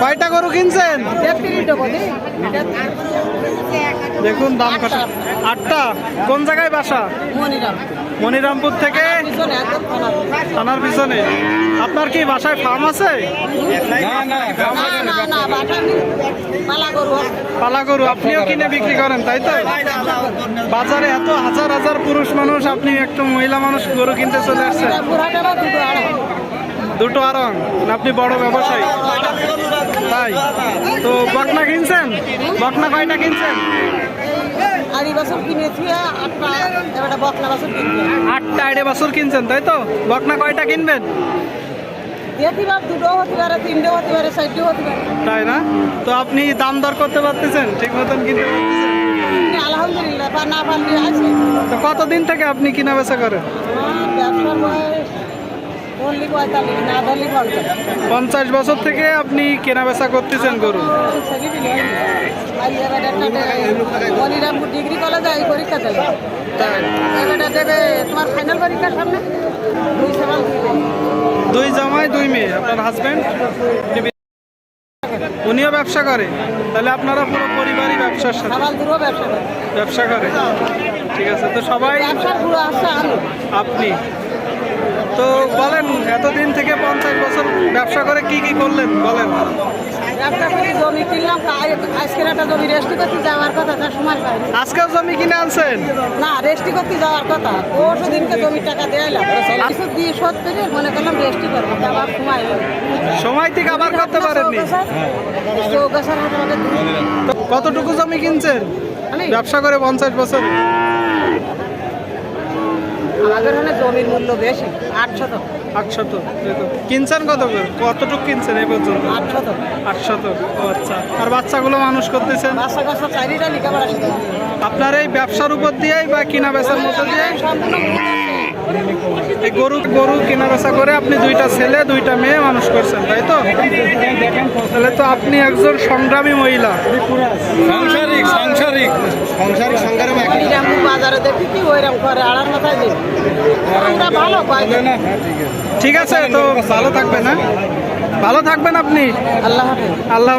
কয়টা গরু কিনছেন? দেখুন দাম কত। আটটা। কোন জায়গায় বাসা? মনিরামপুর। থেকে? থানার পিছনে। আপনার কি বাসায় ফার্ম আছে? পালা গরু আপনিও কিনে বিক্রি করেন তাই তো? বাজারে এত হাজার হাজার পুরুষ মানুষ আপনি একটু মহিলা মানুষ গরু কিনতে চলে আসছেন। দুটো আরং আপনি বড় ব্যবসায়ী। তাই তো বকনা কিনছেন? বকনা কয়টা কিনছেন? আড়ি বছর কিনেছি আটটা এবারে বকনা বছর আটটা আড়ে বছর কিনছেন তাই তো? বকনা কয়টা কিনবেন? দুটো হতে পারে তিনটে হতে পারে চারটে হতে পারে। তাই না? তো আপনি দাম দর করতে পারতেছেন ঠিক মতন কিনতে পারতেছেন? আলহামদুলিল্লাহ বা না পারলে আছে। তো কতদিন থেকে আপনি কিনা বেচা করেন? ব্যবসার বয়স পঞ্চাশ। বছর থেকে আপনি কেনা বেচা করতেছেন গরু? মনিরামপুর ডিগ্রি কলেজে এই পরীক্ষা চলে তাই এবারে দেবে তোমার ফাইনাল পরীক্ষার সামনে? দুই সমান দুই জামাই দুই মেয়ে। আপনার হাজবেন্ড উনিও ব্যবসা করে। তাহলে আপনারা পুরো পরিবারই ব্যবসার সাথে। ব্যবসা করে। ব্যবসা করে। ঠিক আছে তো সবাই আপনি? তো বলেন এতদিন থেকে পঞ্চাশ বছর ব্যবসা করে কি কি করলেন বলেন। ব্যবসা করে জমি কিনলাম আজ- আজকের একটা জমি রেস্টি করতে যাওয়ার কথা তার সময় আজকাল জমি কিনে আনছেন? না রেস্টি করতে যাওয়ার কথা। পরশু দিনকে জমির টাকা দেয়ালাম কিছু দিয়ে শোধ করে মনে করলাম রেস্টি করব যাওয়ার সময় হলো। সময় থেকে আবার করতে পারেননি? কতটুকু জমি কিনছেন? ব্যবসা করে পঞ্চাশ বছর। আমাদের ওখানে জমির মূল্য বেশি আটশত। আটশত কিনছেন কত কতটুকু কিনছেন এই পর্যন্ত? আটশত। আটশত ও আচ্ছা। আর বাচ্চাগুলো মানুষ করতেছেন? বাচ্চা কাচ্চা চারিটা লেখাপড়া আপনার এই ব্যবসার উপর দিয়েই বা কিনা বেচার মতো দিয়ে সম্পূর্ণ এই গরু গরু কেনা বেচা করে আপনি দুইটা ছেলে দুইটা মেয়ে মানুষ করছেন তাই তো? তাহলে তো আপনি একজন সংগ্রামী মহিলা। সাংসারিক সাংসারিক। সাংসারিক সংগ্রাম বাজারে দেখি কি ওইরকম করে আড়ার মাথায় ভালো ঠিক আছে তো ভালো থাকবেন হ্যাঁ? ভালো থাকবেন আপনি। আল্লাহ হাফেজ। আল্লাহ